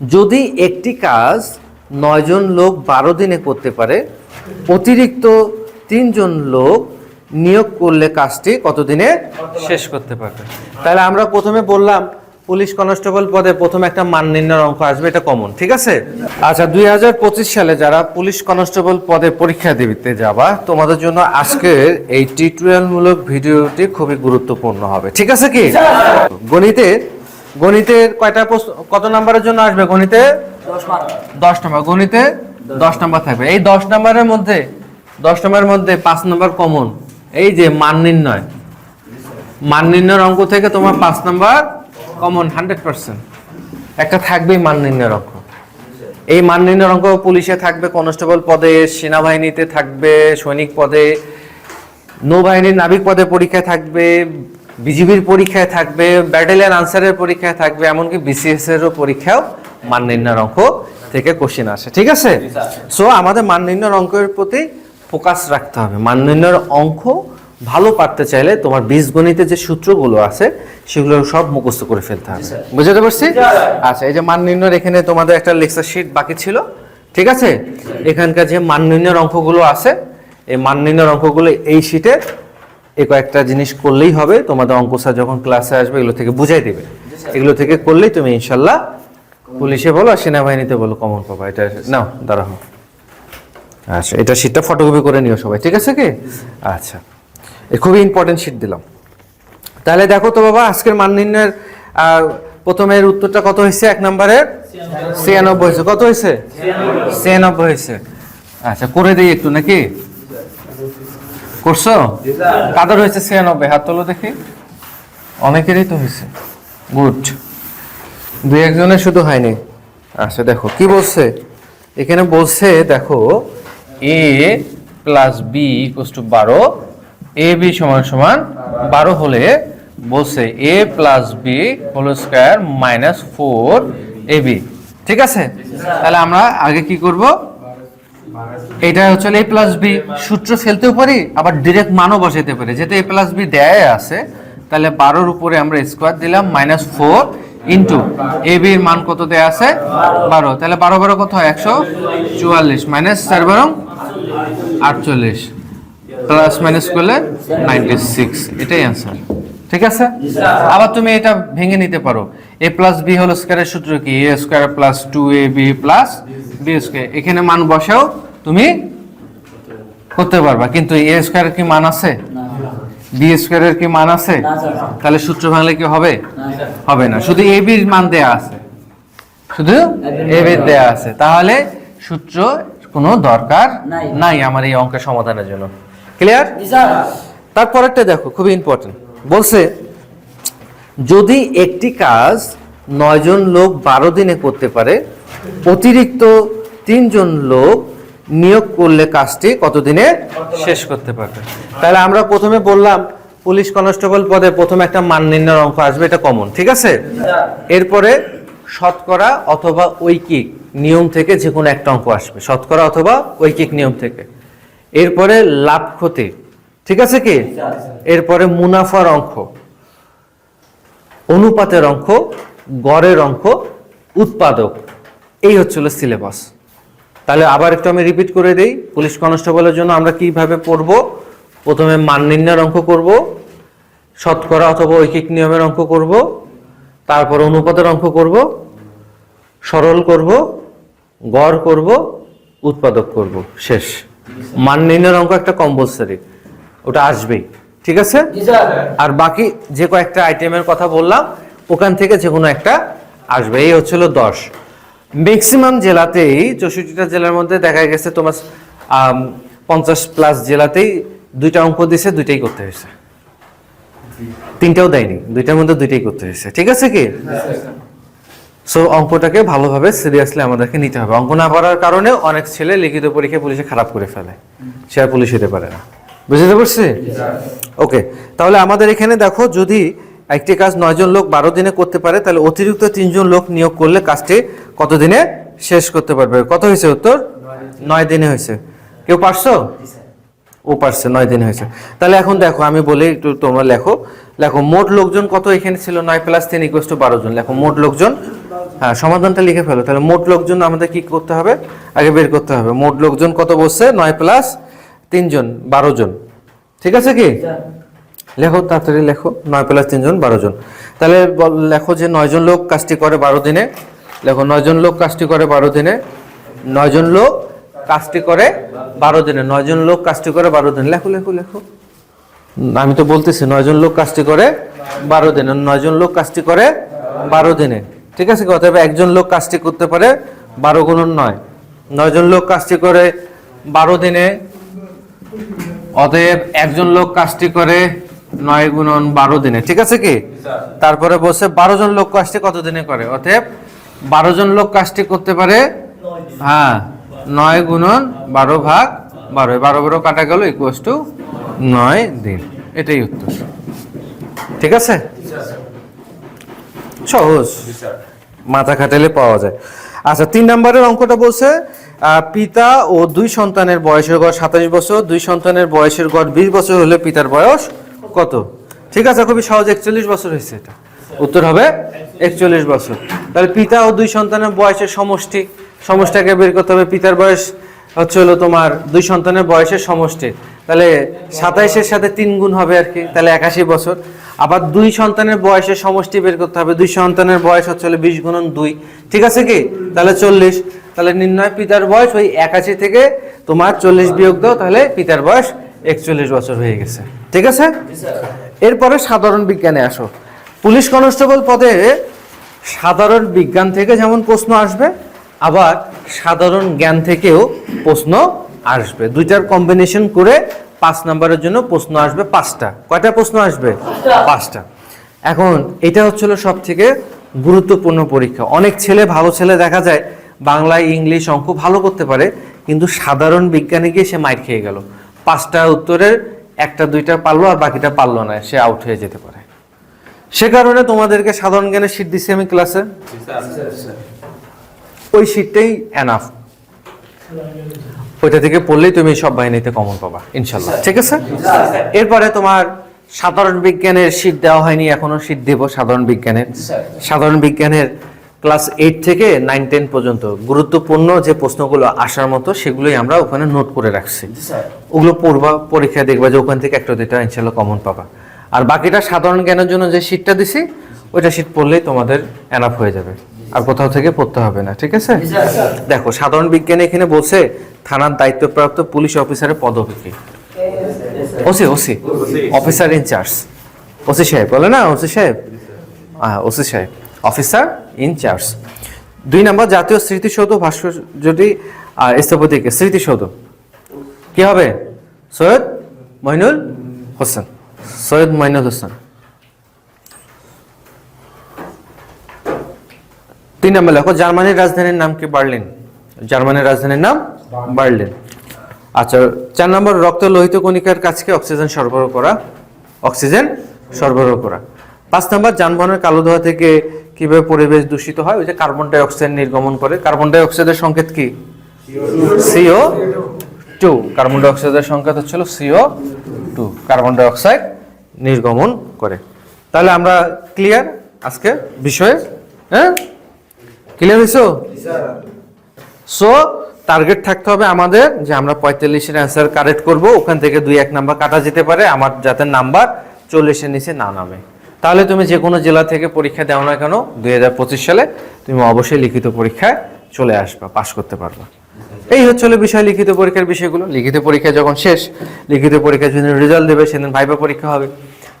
যদি একটি কাজ নয়জন লোক বারো দিনে করতে পারে, অতিরিক্ত তিনজন লোক নিয়োগ করলে কাজটি কতদিনে শেষ করতে পারবে? তাহলে আমরা প্রথমে বললাম, পুলিশ কনস্টেবল পদে প্রথমে একটা মান নির্ণয়ের অঙ্ক আসবে, এটা কমন ঠিক আছে? আচ্ছা দুই হাজার পঁচিশ সালে যারা পুলিশ কনস্টেবল পদে পরীক্ষা দিতে যাবা, তোমাদের জন্য আজকের এই টিউটোরিয়াল মূলক ভিডিওটি খুবই গুরুত্বপূর্ণ হবে, ঠিক আছে কি? গণিতে গণিতের কয়টা প্রশ্ন কত নাম্বারের জন্য আসবে গণিতে? দশ নম্বর। গণিতে দশ নম্বর থাকবে। এই দশ নম্বরের মধ্যে দশ নম্বরের মধ্যে পাঁচ নম্বর কমন। এই যে মান নির্ণয় মান নির্ণয়ের অঙ্ক থেকে তোমার পাঁচ নাম্বার কমন হান্ড্রেড পার্সেন্ট। একটা থাকবেই মান নির্ণয়ের অঙ্ক। এই মান নির্ণয়ের অঙ্ক পুলিশে থাকবে কনস্টেবল পদে সেনাবাহিনীতে থাকবে সৈনিক পদে নৌবাহিনীর নাবিক পদে পরীক্ষায় থাকবে বিজিবির পরীক্ষায় থাকবে ব্যাটালিয়ান আনসারের পরীক্ষায় থাকবে এমনকি বিসিএস এরও পরীক্ষাও মান নির্ণয়ের অঙ্ক থেকে কোশ্চেন আসে ঠিক আছে? সো আমাদের মান নির্ণয়ের অঙ্কের প্রতি ফোকাস রাখতে হবে। মান নির্ণয়ের অঙ্ক ভালো পারতে চাইলে তোমার বীজগণিতে যে সূত্রগুলো আছে সেগুলো সব মুখস্থ করে ফেলতে হবে। বুঝতে পারছি? আচ্ছা এই যে মান নির্ণয়ের এখানে তোমাদের একটা লেকচার শিট বাকি ছিল ঠিক আছে? এখানকার যে মান নির্ণয়ের অঙ্কগুলো আছে এই মান নির্ণয়ের অঙ্কগুলো এই শিটে এই কয়েকটা জিনিস করলেই হবে। তোমাদের অঙ্ক স্যার যখন ক্লাসে আসবে এগুলো থেকে বুঝাই দেবে। এগুলো থেকে করলেই তুমি ইনশাল্লাহ পুলিশে বলো আর সেনাবাহিনীতে বলো কমন পাবা। এটা নাও দাঁড়াও। আচ্ছা এটা শিটটা ফটোকপি করে নিও সবাই ঠিক আছে কি? আচ্ছা এ খুবই ইম্পর্টেন্ট শিট দিলাম। তাহলে দেখো তো বাবা আজকের মান নির্ণয়ের প্রথমের উত্তরটা কত হয়েছে? এক নম্বরের? ছিয়ানব্বই। হয়েছে। কত হয়েছে? ছিয়ানব্বই হয়েছে। আচ্ছা করে দিই একটু নাকি? করছ? কাদের হয়েছে ছিয়ানব্বই, হাত তোলো দেখি। অনেকেরই তো হয়েছে। গুড। দুই একজনের শুধু হয়নি। আচ্ছা দেখো, কি বলছে? এখানে বলছে, দেখো A plus B equals two বারো এ বি সমান সমান বারো হলে বলছে A plus B whole square minus four A B ঠিক আছে? তাহলে আমরা আগে কি করব? এটা হচ্ছে এ প্লাস বি সূত্র ফেলতেও পারি, আবার ডিরেক্ট মানও বসাইতে পারি। যেহেতু এ প্লাস বি দেয় আছে, তাহলে বারোর উপরে আমরা স্কোয়ার দিলাম মাইনাস ফোর ইন্টু এ বির মান কত দেয়া আছে? বারো। তাহলে বারো বারো কত হয়? একশো চুয়াল্লিশ। মাইনাস চার বারো আটচল্লিশ। প্লাস মাইনাস করলে নাইনটি সিক্স এটাই অ্যান্সার ঠিক আছে? আবার তুমি এটা ভেঙে নিতে পারো। এ প্লাস বি হল স্কোয়ারের সূত্র কি? A square plus two A B plus B square এখানে মান বসাও। তুমি করতে পারবা। কিন্তু এ স্কোয়ারের কি মান আছে? বি স্কোয়ারের কি মান আছে? তাহলে সূত্র ভাঙলে কি হবে? হবে না। শুধু এ বির মান দেয়া আছে। শুধু এ বির দেয়া আছে। তাহলে সূত্র কোনো দরকার নাই। আমার এই অঙ্কের সমাধানের জন্য। ক্লিয়ার তারপরেরটা দেখো খুবই ইম্পর্টেন্ট বলছে যদি একটি কাজ নয়জন লোক বারো দিনে করতে পারে অতিরিক্ত তিনজন লোক নিয়োগ করলে কাজটি কতদিনে শেষ করতে পারবে? তাহলে আমরা প্রথমে বললাম, পুলিশ কনস্টেবল পদে প্রথমে একটা মান নির্ণয়ের অঙ্ক আসবে, এটা কমন ঠিক আছে? এরপরে শতকরা অথবা ঐকিক নিয়ম থেকে যে কোনো একটা অঙ্ক আসবে, শতকরা অথবা ঐকিক নিয়ম থেকে। এরপরে লাভ ক্ষতি, ঠিক আছে কি? এরপরে মুনাফার অঙ্ক অনুপাতের অঙ্ক গড়ের অঙ্ক উৎপাদক, এই হচ্ছিল সিলেবাস তাহলে আবার একটু আমি রিপিট করে দেই। পুলিশ কনস্টেবলের জন্য আমরা কীভাবে পড়ব? প্রথমে মান নির্ণয়ের অঙ্ক করব শতকরা অথবা ঐকিক নিয়মের অঙ্ক করব তারপর অনুপাতের অঙ্ক করব সরল করব গড় করব উৎপাদক করব। শেষ। মান নির্ণয়ের অঙ্ক একটা কম্পালসারি ওটা আসবেই। ঠিক আছে? আর বাকি যে কয়েকটা আইটেমের কথা বললাম ওখান থেকে যে কোনো একটা আসবে। এই হচ্ছিল দশ। ম্যাক্সিমাম জেলাতেই চৌষট্টিটা জেলার মধ্যে দেখা গেছে তোমার পঞ্চাশ প্লাস জেলাতেই দুইটা অঙ্ক দিছে দুইটাই করতে হয়েছে। তিনটাও দেয়নি দুইটার মধ্যে দুইটাই করতে হয়েছে। ঠিক আছে কি? সো অঙ্কটাকে ভালোভাবে সিরিয়াসলি আমাদেরকে নিতে হবে। অঙ্ক না পারার কারণে অনেক ছেলে লিখিত পরীক্ষা পুলিশে খারাপ করে ফেলে। সে আর পুলিশ হতে পারে না। বুঝতে পারছি? ওকে তাহলে আমাদের এখানে দেখো যদি একটি কাজ নয়জন লোক বারো দিনে করতে পারে, তাহলে অতিরিক্ত তিনজন লোক নিয়োগ করলে কাজটি কত দিনে শেষ করতে পারবে? কত হয়েছে উত্তর? নয় দিনে হয়েছে। কেউ পারছ? ও পারছে, নয় দিন হয়েছে। তাহলে এখন দেখো, আমি বলি একটু তোমরা লেখো। লেখো, মোট লোকজন কত? এখানে ছিল নয় প্লাস তিন ইকুয়াস টু বারো জন। লেখো, মোট লোকজন হ্যাঁ সমাধানটা লিখে ফেলো। তাহলে মোট লোকজন আমাদের কি করতে হবে? আগে বের করতে হবে। মোট লোকজন কত বসছে? নয় প্লাস তিনজন, বারো জন। ঠিক আছে কি? লেখো, তাড়াতাড়ি লেখো। নয় প্লাস তিনজন বারো জন। তাহলে লেখো যে নয়জন লোক কাজটি করে বারো দিনে। লেখো নয়জন লোক কাজটি করে বারো দিনে। নয়জন লোক কাজটি করে বারো দিনে। নয়জন লোক কাজটি করে বারো দিনে। লেখো লেখো লেখো। আমি তো বলতেছি নয়জন লোক কাজটি করে বারো দিনে। নয়জন লোক কাজটি করে বারো দিনে। ঠিক আছে অতএব একজন লোক কাজটি করতে পারে বারো গুণন নয়। নয়জন লোক কাজটি করে বারো দিনে। অতএব একজন লোক কাজটি করে নয় গুণন বারো দিনে, ঠিক আছে কি? তারপরে বলছে বারো জন লোক কাজটি কত দিনে করে? অতএব বারো জন লোক কাজটি করতে পারে হ্যাঁ নয় গুণন বারো ভাগ বারো। বারো বারো কাটা গেল ইকুয়াস টু নয় দিন। এটাই উত্তর। ঠিক আছে? সহজ। মাথা খাটালে পাওয়া যায়। আচ্ছা তিন নম্বরের অঙ্কটা বলছে পিতা ও দুই সন্তানের বয়সের গড় সাতাশ বছর, দুই সন্তানের বয়সের গড় বিশ বছর হলে পিতার বয়স কত? ঠিক আছে, খুবই সহজ, একচল্লিশ বছর হয়েছে এটা। উত্তর হবে একচল্লিশ বছর। তাহলে পিতা ও দুই সন্তানের বয়সের সমষ্টি। সমষ্টিটাকে বের করতে হবে, পিতার বয়স হচ্ছে হলো তোমার দুই সন্তানের বয়সের সমষ্টি। তাহলে সাতাইশের সাথে তিন গুণ হবে আর কি, তাহলে একাশি বছর। আবার দুই সন্তানের বয়সের সমষ্টি বের করতে হবে, দুই সন্তানের বয়স হচ্ছে হলো বিশ গুণন দুই। ঠিক আছে কি? তাহলে চল্লিশ। তাহলে নির্ণয়, পিতার বয়স ওই একাশি থেকে তোমার চল্লিশ বিয়োগ দাও, তাহলে পিতার বয়স একচল্লিশ বছর হয়ে গেছে। ঠিক আছে? এরপরে সাধারণ বিজ্ঞানে আসো। পুলিশ কনস্টেবল পদে সাধারণ বিজ্ঞান থেকে যেমন প্রশ্ন আসবে আবার সাধারণ জ্ঞান থেকেও প্রশ্ন আসবে। দুইটার কম্বিনেশন করে পাঁচ নাম্বারের জন্য প্রশ্ন আসবে পাঁচটা। কয়টা প্রশ্ন আসবে? পাঁচটা। এখন এটা হচ্ছিল সব থেকে গুরুত্বপূর্ণ পরীক্ষা। অনেক ছেলে ভালো ছেলে দেখা যায় বাংলা ইংলিশ অঙ্ক ভালো করতে পারে কিন্তু সাধারণ বিজ্ঞানে গিয়ে সে মাইর খেয়ে গেল। পাঁচটা উত্তরের একটা দুইটা পারল আর বাকিটা পারল না সে আউট হয়ে যেতে পারে। সে কারণে তোমাদেরকে সাধারণ জ্ঞানের শীট দিছি আমি ক্লাসে ওই শীটটাই এনাফ ওইটা থেকে পড়লেই তুমি সব বাহিনীতে কমন পাবা ইনশাল্লাহ ঠিক আছে? এরপরে তোমার সাধারণ বিজ্ঞানের শীট দেওয়া হয়নি এখনও শীট দেব সাধারণ বিজ্ঞানের। সাধারণ বিজ্ঞানের ক্লাস এইট থেকে নাইন টেন পর্যন্ত গুরুত্বপূর্ণ যে প্রশ্নগুলো আসার মতো সেগুলোই আমরা ওখানে নোট করে রাখছি। ওগুলো পড়বা পরীক্ষায় দেখবা যে ওখান থেকে একটা দুইটা ইনশাল্লাহ কমন পাবা। আর বাকিটা সাধারণ জ্ঞানের জন্য যে শীটটা দিছি ওইটা শীট পড়লেই তোমাদের এনাফ হয়ে যাবে। আর কোথাও থেকে পড়তে হবে না ঠিক আছে? দেখো সাধারণ বিজ্ঞানে এখানে বলছে থানার দায়িত্বপ্রাপ্ত পুলিশ অফিসারের পদবি কি OC OC. Officer incharge OC সাহেব বলে না? ওসি সাহেব? হ্যাঁ ওসি সাহেব। অফিসার? ইনচার্জ দুই নম্বর, জাতীয় স্মৃতিসৌধ ভাস্কর্যটি আর স্থপতিকে স্মৃতিসৌধ। কি হবে? সৈয়দ মইনুল হোসেন। সৈয়দ মইনুল হোসেন। তিন নম্বর লেখো জার্মানির রাজধানীর নাম কি? বার্লিন। জার্মানির রাজধানীর নাম বার্লিন। আচ্ছা চার নম্বর, রক্ত লোহিত কণিকার কাছকে অক্সিজেন সরবরাহ করা। অক্সিজেন সরবরাহ করা। পাঁচ নম্বর, যানবাহনের কালো ধোঁয়া থেকে কীভাবে পরিবেশ দূষিত হয়? ওই যে কার্বন ডাইঅক্সাইড নির্গমন করে। কার্বন ডাই অক্সাইডের সংকেত কি? সিও টু কার্বন ডাই অক্সাইডের সংকেত হচ্ছিল সিও টু কার্বন ডাইঅক্সাইড নির্গমন করে। তাহলে আমরা ক্লিয়ার আজকে বিষয়ে? হ্যাঁ? ক্লিয়ার হয়েছো? সো টার্গেট থাকতে হবে আমাদের যে আমরা পঁয়তাল্লিশের অ্যান্সার কারেক্ট করব। ওখান থেকে দুই এক নাম্বার কাটা যেতে পারে। আমার যাতে নাম্বার চল্লিশের নিচে না নামে। তাহলে তুমি যে কোনো জেলা থেকে পরীক্ষা দাও না কেন, দুই হাজার পঁচিশ সালে তুমি অবশ্যই লিখিত পরীক্ষায় চলে আসবা, পাশ করতে পারবা। এই হচ্ছে বিষয় লিখিত পরীক্ষার বিষয়গুলো। লিখিত পরীক্ষা যখন শেষ, লিখিত পরীক্ষা যেদিন রেজাল্ট দেবে, সেদিন ভাইবা পরীক্ষা হবে।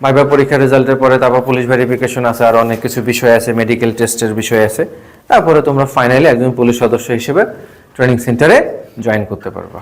ভাইবা পরীক্ষার রেজাল্টের পরে তারপর পুলিশ ভেরিফিকেশন আছে, আর অনেক কিছু বিষয় আছে মেডিকেল টেস্টের বিষয় আছে। তারপরে তোমরা ফাইনালি একজন পুলিশ সদস্য হিসেবে ট্রেনিং সেন্টারে জয়েন করতে পারবা।